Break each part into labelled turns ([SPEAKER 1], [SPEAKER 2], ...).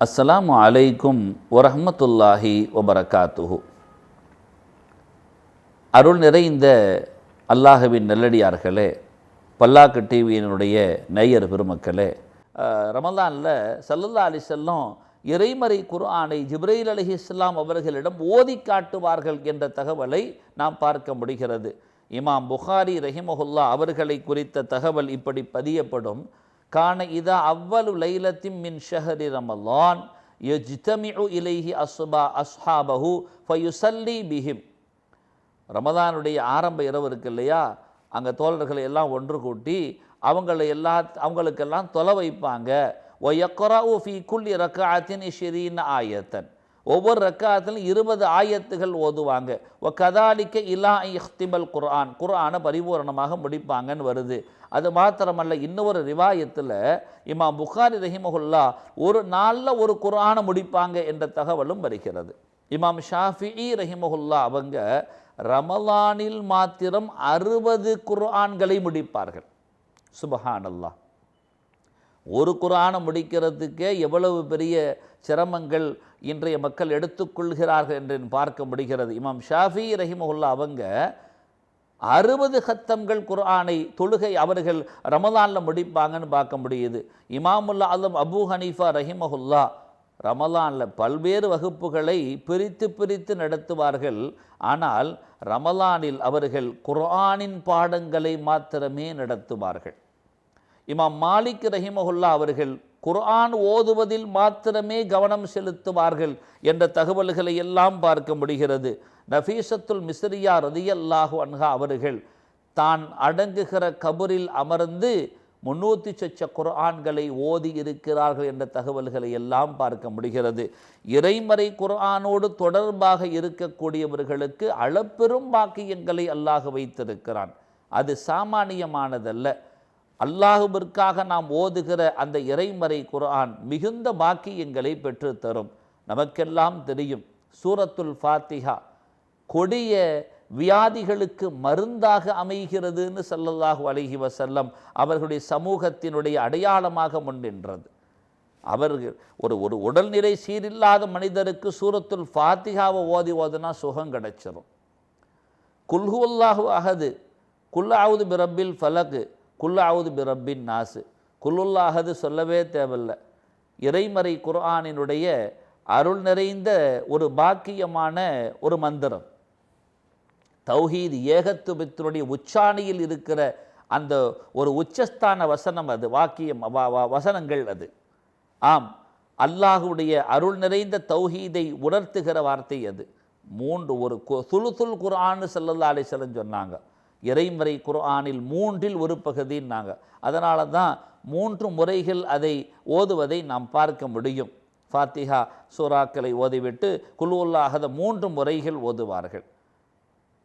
[SPEAKER 1] அஸ்லாம் அலைக்கும் வரஹ்மத்துல்லாஹி ஒபரகாத்துஹு அருள் நிறைந்த அல்லாஹுவின் நல்லடியார்களே பல்லாக்கு டிவியினுடைய நேயர் பெருமக்களே ரமலானில் சல்லுல்லா அலி செல்லம் இறைமறை குர்ஆனை ஜிப்ரைல் அலி இஸ்லாம் அவர்களிடம் ஓதி காட்டுவார்கள் என்ற தகவலை நாம் பார்க்க முடிகிறது. இமாம் புகாரி ரஹிமஹுல்லா அவர்களை குறித்த தகவல் இப்படி பதியப்படும். கான இதா அவ்வலு லைலத்தின் மின் ஷஹரி ரமலான் யஜ்தமிஉ இலைஹி அஸ்பா அஸ்ஹாபஹு ஃபயுசல்லி பிஹிம். ரமதானுடைய ஆரம்ப இரவு இருக்கு இல்லையா? அங்கே தோழர்களை எல்லாம் ஒன்று கூட்டி அவங்களை எல்லா அவங்களுக்கெல்லாம் தொலை வைப்பாங்க. ஒயக்கராவு ஃபி குல் ரக்காத்தின் ஷெரீன் ஆயத்தன். ஒவ்வொரு ரக்காத்திலும் இருபது ஆயத்துகள் ஓதுவாங்க. ஒ கதாலிக்க இலா இஹ்திபல் குர்ஆன். குர்ஆனை பரிபூரணமாக முடிப்பாங்கன்னு வருது. அது மாத்திரமல்ல இன்னொரு ரிவாயத்தில் இமாம் புகாரி ரஹிமஹுல்லா ஒரு நாளில் ஒரு குர்ஆனை முடிப்பாங்க என்ற தகவலும் வருகிறது. இமாம் ஷாஃபிஇ ரஹிமஹுல்லா அவங்க ரமலானில் மாத்திரம் அறுபது குர்ஆன்களை முடிப்பார்கள். சுபஹானல்லா ஒரு குரானை முடிக்கிறதுக்கே எவ்வளவு பெரிய சிரமங்கள் இன்றைய மக்கள் எடுத்துக்கொள்கிறார்கள் என்று பார்க்க முடிகிறது. இமாம் ஷாஃபி ரஹிமஹுல்லா அவங்க அறுபது ஹத்தம்கள் குர்ஆனை தொழுகை அவர்கள் ரமலானில் முடிப்பாங்கன்னு பார்க்க முடியுது. இமாமுல்லா அலம் அபூ ஹனீஃபா ரஹிமஹுல்லா ரமலானில் பல்வேறு வகுப்புகளை பிரித்து பிரித்து நடத்துவார்கள். ஆனால் ரமலானில் அவர்கள் குர்ஆனின் பாடங்களை மாத்திரமே நடத்துவார்கள். இமாம் மாலிக் ரஹிமஹுல்லா அவர்கள் குர்ஆன் ஓதுவதில் மாத்திரமே கவனம் செலுத்துவார்கள் என்ற தகவல்களை எல்லாம் பார்க்க முடிகிறது. நஃபீசத்துல் மிஸ்ரியா ரதியல்லாஹு அன்ஹா அவர்கள் தான் அடங்குகிற கபரில் அமர்ந்து முன்னூற்றி சொச்ச குர்ஆன்களை ஓதி இருக்கிறார்கள் என்ற தகவல்களை எல்லாம் பார்க்க முடிகிறது. இறைமறை குர்ஆனோடு தொடர்பாக இருக்கக்கூடியவர்களுக்கு அளப்பெரும் பாக்கியங்களை அல்லாஹ் வைத்திருக்கிறான். அது சாமானியமானதல்ல. அல்லாஹுவிற்காக நாம் ஓதுகிற அந்த இறைமறை குர்ஆன் மிகுந்த பாக்கியங்களை பெற்று தரும் நமக்கெல்லாம் தெரியும். சூரத்துல் ஃபாத்திஹா கொடிய வியாதிகளுக்கு மருந்தாக அமைகிறதுன்னு ஸல்லல்லாஹு அலைஹி வசல்லம் அவர்களுடைய சமூகத்தினுடைய அடையாளமாக முன்னின்றது. அவர்கள் ஒரு ஒரு உடல்நிலை சீரில்லாத மனிதருக்கு சூரத்துல் ஃபாத்திகாவை ஓதி ஓதுனா சுகம் கிடைச்சிரும். குல்ஹுல்லாஹு அஹது. குல்லாவுது பிரபில் ஃபலகு. குல்லாவுது பிரப்பின் நாசு. குல்லுல்லாகது சொல்லவே தேவையில்லை. இறைமறை குர்ஆனினுடைய அருள் நிறைந்த ஒரு பாக்கியமான ஒரு மந்திரம். தௌஹீத் ஏகத்துவத்தினுடைய உச்சாணியில் இருக்கிற அந்த ஒரு உச்சஸ்தான வசனம் அது வாக்கியம் வசனங்கள் அது. ஆம் அல்லாஹுடைய அருள் நிறைந்த தௌஹீதை உணர்த்துகிற வார்த்தை அது. மூன்று ஒரு கு- சுலுசுல் குர்ஆன்னு ஸல்லல்லாஹு அலைஹி சொன்னாங்க. இறைமறை குர்ஆனில் மூன்றில் ஒரு பகுதின்னாங்க. அதனால தான் மூன்று முறைகள் அதை ஓதுவதை நாம் பார்க்க முடியும். ஃபாத்திஹா சூறாக்களை ஓதிவிட்டு குழுவுள்ளாகத மூன்று முறைகள் ஓதுவார்கள்.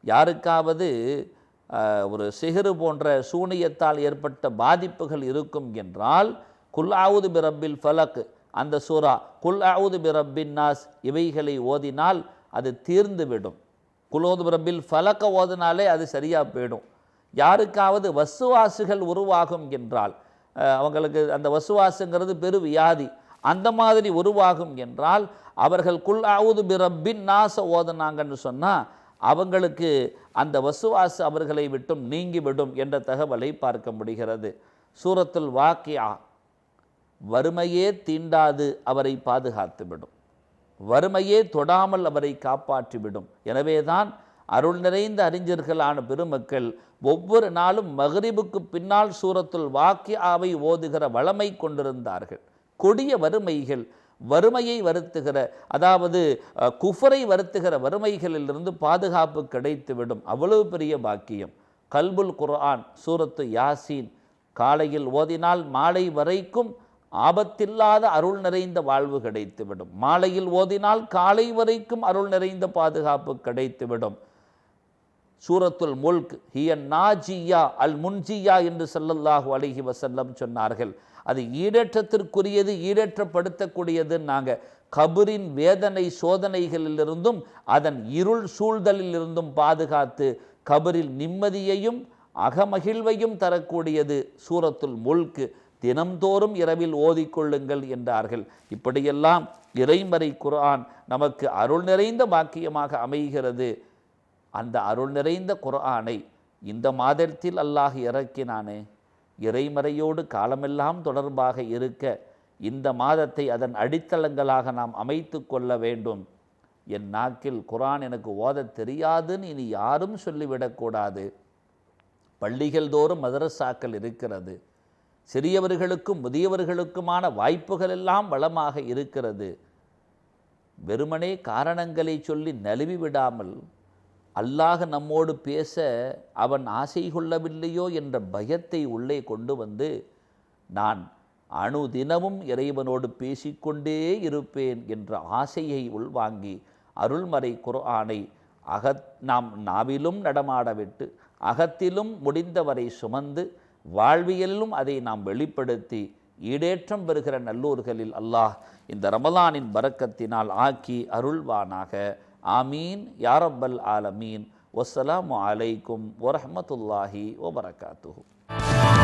[SPEAKER 1] யாருக்காவது ஒரு சிகிறு போன்ற சூனியத்தால் ஏற்பட்ட பாதிப்புகள் இருக்கும் என்றால் குல் ஆவுது பிரபில் ஃபலக் அந்த சூரா குல் ஆவுது பிரபின் நாஸ் இவைகளை ஓதினால் அது தீர்ந்துவிடும். குலோது பிரபில் ஃபலக்க ஓதுனாலே அது சரியாக போயிடும். யாருக்காவது வசுவாசுகள் உருவாகும் என்றால் அவங்களுக்கு அந்த வசுவாசுங்கிறது பெரு வியாதி. அந்த மாதிரி உருவாகும் என்றால் அவர்கள் குல் ஆவுது பிரபின் நாச ஓதுனாங்கன்னு சொன்னால் அவங்களுக்கு அந்த வசுவாசு அவர்களை விட்டும் நீங்கிவிடும் என்ற தகவலை பார்க்க முடிகிறது. சூரத்துல் வாக்கியா வறுமையே தீண்டாது அவரை பாதுகாத்துவிடும். வறுமையே தொடாமல் அவரை காப்பாற்றிவிடும். எனவேதான் அருள் நிறைந்த அறிஞர்களான பெருமக்கள் ஒவ்வொரு நாளும் மகரிபுக்கு பின்னால் சூரத்துள் வாக்கியாவை ஓதுகிற வளமை கொண்டிருந்தார்கள். கொடிய வறுமைகள் வறுமையை வருத்துகிற அதாவது குஃபரை வருத்துகிற வறுமைகளிலிருந்து பாதுகாப்பு கிடைத்துவிடும். அவ்வளவு பெரிய பாக்கியம். கல்புல் குர்ஆன் சூரத்து யாசீன் காலையில் ஓதினால் மாலை வரைக்கும் ஆபத்தில்லாத அருள் நிறைந்த வாழ்வு கிடைத்துவிடும். மாலையில் ஓதினால் காலை வரைக்கும் அருள் நிறைந்த பாதுகாப்பு கிடைத்துவிடும். சூரத்துல் முல்க் ஹிய நாஜியா அல் முன்ஜியா என்று ஸல்லல்லாஹு அழகி வசல்லம் சொன்னார்கள். அது ஈடேற்றத்திற்குரியது ஈடேற்றப்படுத்தக்கூடியது. நாங்கள் கபரின் வேதனை சோதனைகளிலிருந்தும் அதன் இருள் சூழ்தலிலிருந்தும் பாதுகாத்து கபரில் நிம்மதியையும் அகமகிழ்வையும் தரக்கூடியது சூரத்துல் முல்க். தினம்தோறும் இரவில் ஓதிக்கொள்ளுங்கள் என்றார்கள். இப்படியெல்லாம் இறைமறை குர்ஆன் நமக்கு அருள் நிறைந்த வாக்கியமாக அமைகிறது. அந்த அருள் நிறைந்த குர்ஆனை இந்த மாதத்தில் அல்லாஹ் இறக்கினானே. இறைமறையோடு காலமெல்லாம் தொடர்பாக இருக்க இந்த மாதத்தை அதன் அடித்தளங்களாக நாம் அமைத்து கொள்ள வேண்டும். என் நாக்கில் குரான் எனக்கு ஓதத் தெரியாதுன்னு இனி யாரும் சொல்லிவிடக்கூடாது. பள்ளிகள் தோறும் மதரசாக்கள் இருக்கிறது. சிறியவர்களுக்கும் முதியவர்களுக்குமான வாய்ப்புகள் எல்லாம் வளமாக இருக்கிறது. வெறுமனே காரணங்களை சொல்லி நழுவி விடாமல் அல்லாஹ் நம்மோடு பேச அவன் ஆசை கொள்ளவில்லையோ என்ற பயத்தை உள்ளே கொண்டு வந்து நான் அணு தினமும் இறைவனோடு பேசிக்கொண்டே இருப்பேன் என்ற ஆசையை உள்வாங்கி அருள்மறை குர்ஆனை அகத் நாம் நாவிலும் நடமாடவிட்டு அகத்திலும் முடிந்தவரை சுமந்து வாழ்வியலிலும் அதை நாம் வெளிப்படுத்தி ஈடேற்றம் பெறுகிற நல்லூர்களில் அல்லாஹ் இந்த ரமலானின் பறக்கத்தினால் ஆக்கி அருள்வானாக. ஆமீன். யாரப்பல் ஆலமீன். வஸ்ஸலாமு அலைக்கும் வரஹ்மத்துல்லாஹி வபரகாத்துஹு.